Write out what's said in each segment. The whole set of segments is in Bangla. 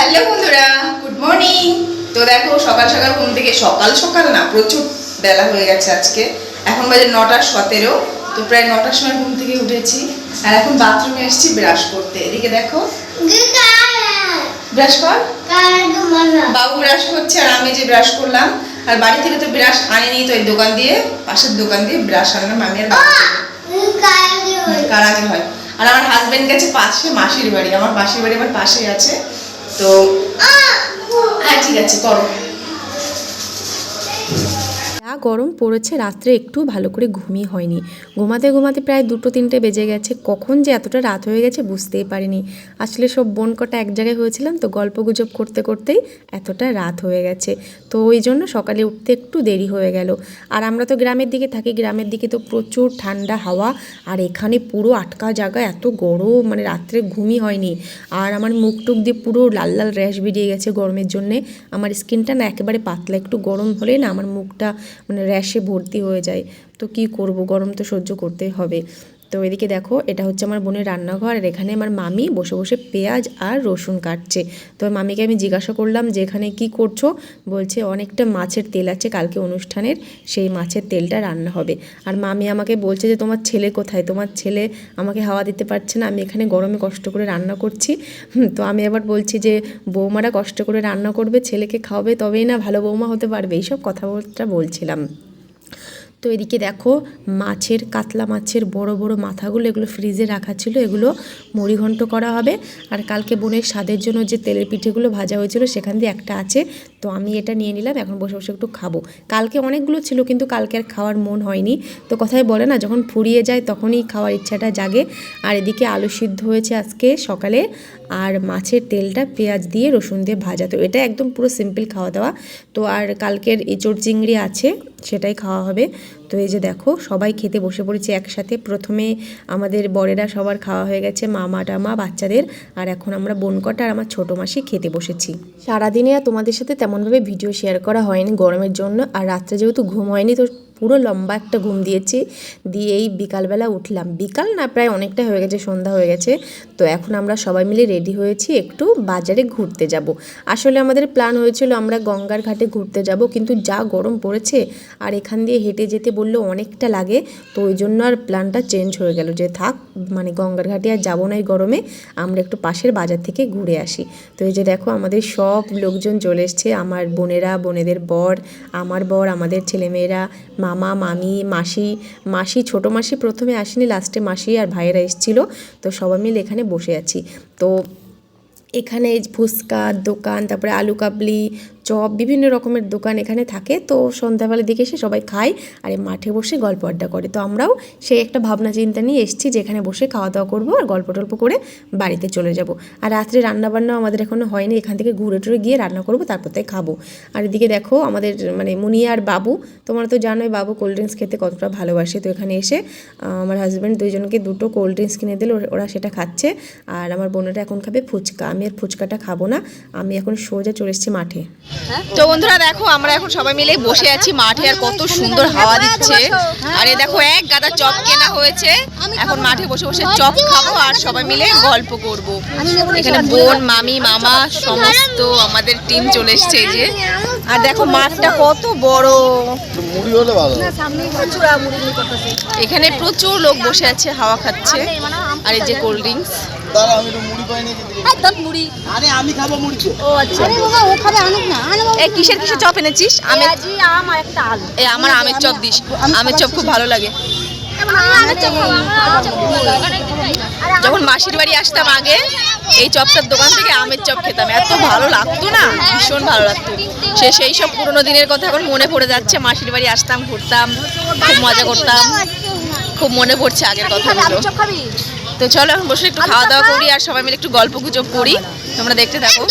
হ্যালো বন্ধুরা গুড মর্নিং তো দেখো, সকাল সকাল ঘুম থেকে, সকাল সকাল না, প্রচুর বেলা হয়ে গেছে আজকে। এখন বাজে নটা সতেরো, তো প্রায় নটার সময় ঘুম থেকে উঠেছি। আর এখন বাথরুমে এসেছি ব্রাশ করতে। এদিকে দেখো। ব্রাশ কর। বাবু ব্রাশ করছে, আর আমি যে ব্রাশ করলাম, আর বাড়ি থেকে তো ব্রাশ আনিনি, তো এই দোকান দিয়ে, পাশের দোকান দিয়ে ব্রাশ আনলাম, আমি আর। কার আগে হয়? আর আমার হাজবেন্ড গেছে পাশে, মাসির বাড়ি, আমার মাসির বাড়ি আমার পাশেই আছে। তো হ্যাঁ ঠিক আছে করো। যা গরম পড়েছে রাত্রে একটু, ভালো করে ঘুমিয়ে হয়নি। ঘুমাতে ঘুমাতে প্রায় দুটো তিনটে বেজে গেছে। কখন যে এতটা রাত হয়ে গেছে বুঝতেই পারিনি। আসলে সব বোন কটা এক জায়গায় হয়েছিলাম, তো গল্প গুজব করতে করতেই এতটা রাত হয়ে গেছে। তো ওই জন্য সকালে উঠতে একটু দেরি হয়ে গেল। আর আমরা তো গ্রামের দিকে থাকি, গ্রামের দিকে তো প্রচুর ঠান্ডা হাওয়া, আর এখানে পুরো আটকা জায়গা, এত গরম মানে রাত্রে ঘুমই হয়নি। আর আমার মুখ টুক দিয়ে পুরো লাল লাল র্যাশ বেরিয়ে গেছে গরমের জন্যে। আমার স্কিনটা না একেবারে পাতলা, একটু গরম হলে না আমার মুখটা মানে র্যাশে ভর্তি হয়ে যায়। তো কি করব? গরম তো সহ্য করতেই হবে। তো এদিকে দেখো, এটা হচ্ছে আমার বোনের রান্নাঘর আর এখানে আমার মামি বসে বসে পেঁয়াজ আর রসুন কাটছে। তো মামিকে আমি জিজ্ঞাসা করলাম যে এখানে কি করছ? বলছে, অনেকটা মাছের তেল আছে, কালকে অনুষ্ঠানের সেই মাছের তেলটা রান্না হবে। আর মামি আমাকে বলছে যে, তোমার ছেলে কোথায়? তোমার ছেলে আমাকে হাওয়া দিতে পারছে না, আমি এখানে গরমে কষ্ট করে রান্না করছি। তো আমি আবার বলছি যে, বৌমারা কষ্ট করে রান্না করবে, ছেলেকে খাওয়াবে, তবেই না ভালো বৌমা হতে পারবে। এইসব কথাবার্তা বলছিলাম। তো এদিকে দেখো মাছের, কাতলা মাছের বড় বড় মাথাগুলো এগুলো ফ্রিজে রাখা ছিল, এগুলো মুড়িঘণ্ট করা হবে। আর কালকে বোনের স্বাদের জন্য যে তেলের পিঠেগুলো ভাজা হয়েছিল সেখান দিয়ে একটা আছে তো আমি এটা নিয়ে নিলাম, এখন বসে বসে একটু খাব। কালকে অনেকগুলো ছিল, কিন্তু কালকে আর খাওয়ার মন হয়নি। তো কথাই বলে না, যখন ফুরিয়ে যায় তখনই খাওয়ার ইচ্ছাটা জাগে। আর এদিকে আলু সিদ্ধ হয়েছে আজকে সকালে, আর মাছের তেলটা পেঁয়াজ দিয়ে রসুন দিয়ে ভাজা। তো এটা একদম পুরো সিম্পল খাওয়া দাওয়া। তো আর কালকের এঁচড় চিংড়ি আছে, সেটাই খাওয়া হবে। তো এই যে দেখো, সবাই খেতে বসে পড়েছে একসাথে। প্রথমে আমাদের বড়েরা সবার খাওয়া হয়ে গেছে, মামা, টামা, বাচ্চাদের। আর এখন আমরা বোনকটা আর আমার ছোটো মাসি খেতে বসেছি। সারাদিনে তোমাদের সাথে তেমনভাবে ভিডিও শেয়ার করা হয়নি গরমের জন্য। আর রাত্রে যেহেতু ঘুম হয়নি তো পুরো লম্বা একটা ঘুম দিয়েছি, দিয়ে এই বিকালবেলা উঠলাম। বিকাল না প্রায় অনেকটা হয়ে গেছে, সন্ধ্যা হয়ে গেছে। তো এখন আমরা সবাই মিলে রেডি হয়েছি একটু বাজারে ঘুরতে যাব। আসলে আমাদের প্ল্যান হয়েছিল আমরা গঙ্গার ঘাটে ঘুরতে যাব, কিন্তু যা গরম পড়েছে আর এখান দিয়ে হেঁটে যেতে বললে অনেকটা লাগে, তো ওই জন্য আর প্ল্যানটা চেঞ্জ হয়ে গেল যে থাক মানে গঙ্গার ঘাটে আর যাব না এই গরমে, আমরা একটু পাশের বাজার থেকে ঘুরে আসি। তো এই যে দেখো আমাদের সব লোকজন চলে এসছে, আমার বোনেরা, বোনেদের বর, আমার বর, আমাদের ছেলেমেয়েরা মামা, মামি, মাসি মাসি, ছোটো মাসি প্রথমে আসেনি লাস্টে মাসি আর ভাইয়েরা এসেছিল। তো সবাই মিলে এখানে বসে আছি। তো এখানে ফুচকার দোকান, তারপরে আলু কাবলি চপ, বিভিন্ন রকমের দোকান এখানে থাকে। তো সন্ধ্যাবেলার দিকে এসে সবাই খায় আর মাঠে বসে গল্প আড্ডা করে। তো আমরাও সেই একটা ভাবনা চিন্তা নিয়ে এসেছি যে এখানে বসে খাওয়া দাওয়া করব আর গল্প টল্প করে বাড়িতে চলে যাব। আর রাত্রে রান্নাবান্নাও আমাদের এখনও হয়নি। এখান থেকে ঘুরে টুরে গিয়ে রান্না করব, তারপর তাই খাব। আর এদিকে দেখো আমাদের মানে মুনিয়া আর বাবু, তোমরা তো জানোই বাবু কোল্ড ড্রিঙ্কস খেতে কতটা ভালোবাসে। তো এখানে এসে আমার হাজব্যান্ড দুইজনকে দুটো কোল্ড ড্রিঙ্কস কিনে দিল ওরা সেটা খাচ্ছে। আর আমার বোনেরা এখন খাবে ফুচকা। আমি আর ফুচকাটা খাব না। আমি এখন সোজা চলে এসেছি মাঠে। তো বন্ধুরা দেখো, আমরা এখন সবাই মিলে বসে আছি মাঠে, আর কত সুন্দর হাওয়া দিচ্ছে। আর এই দেখো, এক গাদা চপ কেনা হয়েছে। এখন মাঠে বসে বসে চপ খাব, আর সবাই মিলে গল্প করব। এখানে বোন, মামি, মামা, সমস্ত আমাদের টিম চলে এসছে যে। আর দেখো, মাঠটা কত বড়। এখানে প্রচুর লোক বসে আছে, হাওয়া খাচ্ছে। আর এই যে কোল্ড ড্রিঙ্কস দাঁড়া আমি একটু মুড়ি পাই নাকি দেখি। আরে আমি খাব মুড়ি। তো এই কিসের কিসের চপ এনেছিস? আমি এই আমার আমের চপ দিস। আমের চপ খুব ভালো লাগে। যখন মাসির বাড়ি আসতাম আগে এই চপটার দোকান থেকে আমের চপ খেতাম। এত ভালো লাগতো না? ভীষণ ভালো লাগতো। সে সেই সব পুরোনো দিনের কথা এখন মনে পড়ে যাচ্ছে। মাসির বাড়ি আসতাম ঘুরতাম খুব মজা করতাম। খুব মনে পড়ছে আগের কথাগুলো। তো চলো এখন বসে একটু খাওয়া দাওয়া করি আর সবাই মিলে একটু গল্প গুজব করি। তোমরা দেখতে থাকো।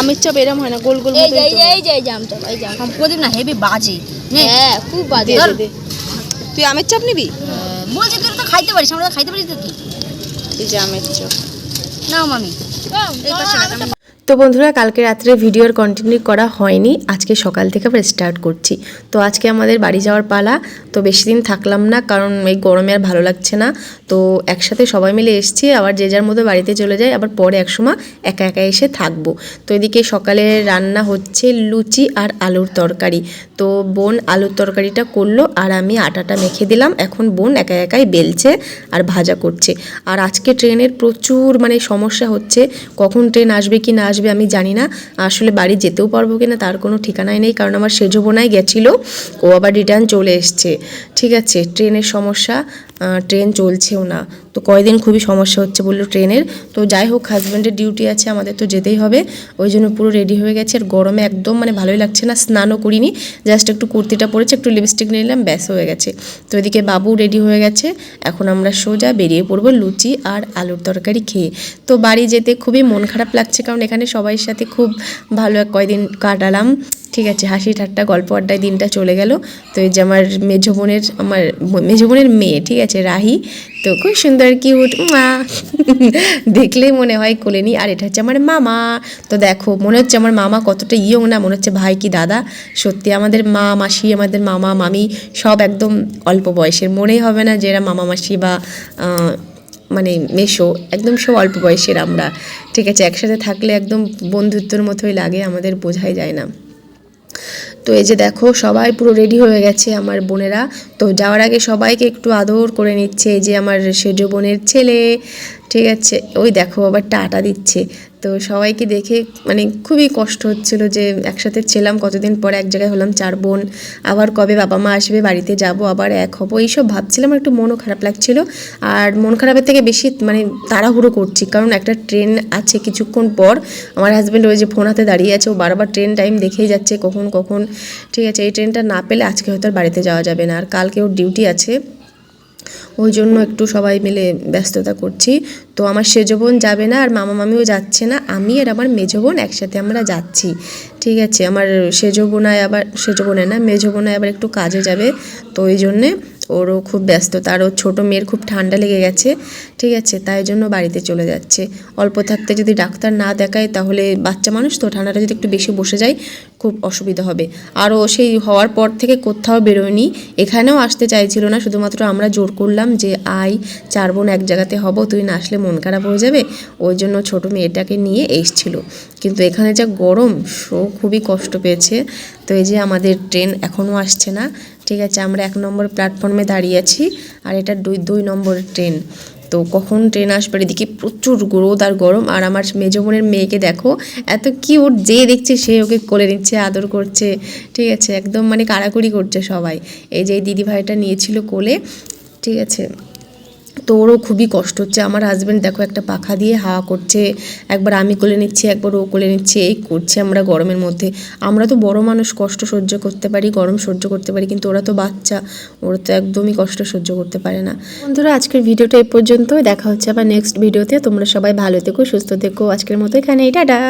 আমের চপ এরম হয় না গোল গোল এই যে। প্রদীপ না হেভি বাজে। হ্যাঁ খুব বাজে। তুই আমের চপ নিবি? বলছি তুই তো খাইতে পারিস আমরা খাইতে পারিস তো কি এই যে আমের চপ। নাও মামি। এই পাশে তো বন্ধুরা, কালকে রাত্রে ভিডিওর কন্টিনিউ করা হয়নি। আজকে সকাল থেকে আবার স্টার্ট করছি। তো আজকে আমাদের বাড়ি যাওয়ার পালা। তো বেশি দিন থাকলাম না, কারণ এই গরমে আর ভালো লাগছে না। তো একসাথে সবাই মিলে এসছি, আবার যে যার মতো বাড়িতে চলে যায় আবার পরে একসময় একা একা এসে থাকব। তো এদিকে সকালে রান্না হচ্ছে লুচি আর আলুর তরকারি। তো বোন আলুর তরকারিটা করল, আর আমি আটাটা মেখে দিলাম। এখন বোন একা একাই বেলছে আর ভাজা করছে। আর আজকে ট্রেনের প্রচুর মানে সমস্যা হচ্ছে, কখন ট্রেন আসবে কি না আসবে আমি জানি না। আসলে বাড়ি যেতেও পারব কিনা তার কোনো ঠিকানাই নেই, কারণ আমার সেজো বোনাই গেছিল। ও আবার রিটার্ন চলে এসছে। ঠিক আছে, ট্রেনের সমস্যা। ট্রেন চলছেও না। তো কয়দিন খুবই সমস্যা হচ্ছে বলল ট্রেনের। তো যাই হোক হাজব্যান্ডের ডিউটি আছে, আমাদের তো যেতেই হবে। ওই জন্য পুরো রেডি হয়ে গেছে। আর গরমে একদম মানে ভালোই লাগছে না, স্নানও করিনি। জাস্ট একটু কুর্তিটা পরেছে, একটু লিপস্টিক নিলাম, ব্যাস হয়ে গেছে। তো এদিকে বাবু রেডি হয়ে গেছে। এখন আমরা সোজা বেরিয়ে পড়ব লুচি আর আলুর তরকারি খেয়ে। তো বাড়ি যেতে খুবই মন খারাপ লাগছে, কারণ এখানে সবাই সাথে খুব ভালো কয়দিন কাটালাম। ঠিক আছে, হাসি ঠাট্টা, গল্প আড্ডায় দিনটা চলে গেল। তো এই যে আমার মেজো বোনের, আমার মেজো বোনের মেয়ে, ঠিক আছে, রাহি। তো খুব সুন্দর কিউট মা দেখলেই মনে হয় কোলে নি আর এটা হচ্ছে আমার মামা। তো দেখো, মনে হচ্ছে আমার মামা কতটা ইয়ং না, মনে হচ্ছে ভাই কি দাদা। সত্যি আমাদের মা, মাসি, আমাদের মামা, মামি, সব একদম অল্প বয়সের। মনেই হবে না যে এরা মামা, মাসি বা মানে মেশো একদম সব অল্প বয়সের আমরা। ঠিক আছে, একসাথে থাকলে একদম বন্ধুত্বর মতোই লাগে, আমাদের বোঝাই যায় না। তো এই যে দেখো, সবাই পুরো রেডি হয়ে গেছে আমার বোনেরা। তো যাওয়ার আগে সবাইকে একটু আদর করে নিচ্ছে এই যে আমার সেজ বোনের ছেলে। ঠিক আছে। ওই দেখো আবার টাটা দিচ্ছে। তো সবাইকে দেখে মানে খুবই কষ্ট হচ্ছিল যে একসাথে ছিলাম, কতদিন পরে এক জায়গায় হলাম চার বোন। আবার কবে বাবা মা আসবে, বাড়িতে যাব, আবার এক হব, এইসব ভাবছিলাম একটু মনও খারাপ লাগছিল। আর মন খারাপের থেকে বেশি মানে তাড়াহুড়ো করছি, কারণ একটা ট্রেন আছে কিছুক্ষণ পর। আমার হাজব্যান্ড ওই যে ফোন হাতে দাঁড়িয়ে আছে, ও বারবার ট্রেন টাইম দেখেই যাচ্ছে, কখন কখন। ঠিক আছে, এই ট্রেনটা না পেলে আজকে হয়তো আর বাড়িতে যাওয়া যাবে না। আর কালকে ওর ডিউটি আছে। ওই জন্য একটু সবাই মিলে ব্যস্ততা করছি। তো আমার সেজো বোন যাবে না আর মামা মামিও যাচ্ছে না, আমি আর আমার মেজো বোন একসাথে আমরা যাচ্ছি। ঠিক আছে, আমার সেজো বোনায় আবার, সেজো বোনে না, মেজো বোনায় আবার একটু কাজে যাবে। তো ওই জন্যে ওরও খুব ব্যস্ত, তার ওর ছোটো মেয়ের খুব ঠান্ডা লেগে গেছে। ঠিক আছে, তাই জন্য বাড়িতে চলে যাচ্ছে। অল্প থাকতে যদি ডাক্তার না দেখায় তাহলে বাচ্চা মানুষ তো, ঠান্ডাটা যদি একটু বেশি বসে যায় খুব অসুবিধা হবে। আর ও সেই হওয়ার পর থেকে কোথাও বেরোয়নি। এখানেও আসতে চাইছিল না। শুধুমাত্র আমরা জোর করলাম যে আই চার বোন এক জায়গাতে হব, তুই না আসলে মন খারাপ হয়ে যাবে? ওই জন্য ছোটো মেয়েটাকে নিয়ে এসছিল। কিন্তু এখানে যা গরম, সো খুবই কষ্ট পেয়েছে। তো এই যে আমাদের ট্রেন এখনও আসছে না। ঠিক আছে, আমরা এক নম্বর প্ল্যাটফর্মে দাঁড়িয়ে আছি। আর এটা দুই দুই নম্বরের ট্রেন। তো কখন ট্রেন আসবে? এদিকে প্রচুর রোদ আর গরম। আর আমার মেজো বোনের মেয়েকে দেখো, এত কি ওর যে দেখছে সে ওকে কোলে নিচ্ছে, আদর করছে। ঠিক আছে? একদম মানে কাড়াকুড়ি করছে সবাই। এই যে এই দিদি ভাইটা নিয়েছিল কোলে। ঠিক আছে? তো ওরও খুবই কষ্ট হচ্ছে। আমার হাজব্যান্ড দেখো একটা পাখা দিয়ে হাওয়া করছে, একবার আমি কোলে নিচ্ছি, একবার ও কোলে নিচ্ছে, এই করছে আমরা গরমের মধ্যে। আমরা তো বড় মানুষ, কষ্ট সহ্য করতে পারি, গরম সহ্য করতে পারি, কিন্তু ওরা তো বাচ্চা, ওরা তো একদমই কষ্ট সহ্য করতে পারে না। বন্ধুরা, আজকের ভিডিওটা এই পর্যন্ত দেখা হচ্ছে আবার নেক্সট ভিডিওতে তোমরা সবাই ভালো থেকো, সুস্থ থেকো। আজকের মতো এখানে টাটা!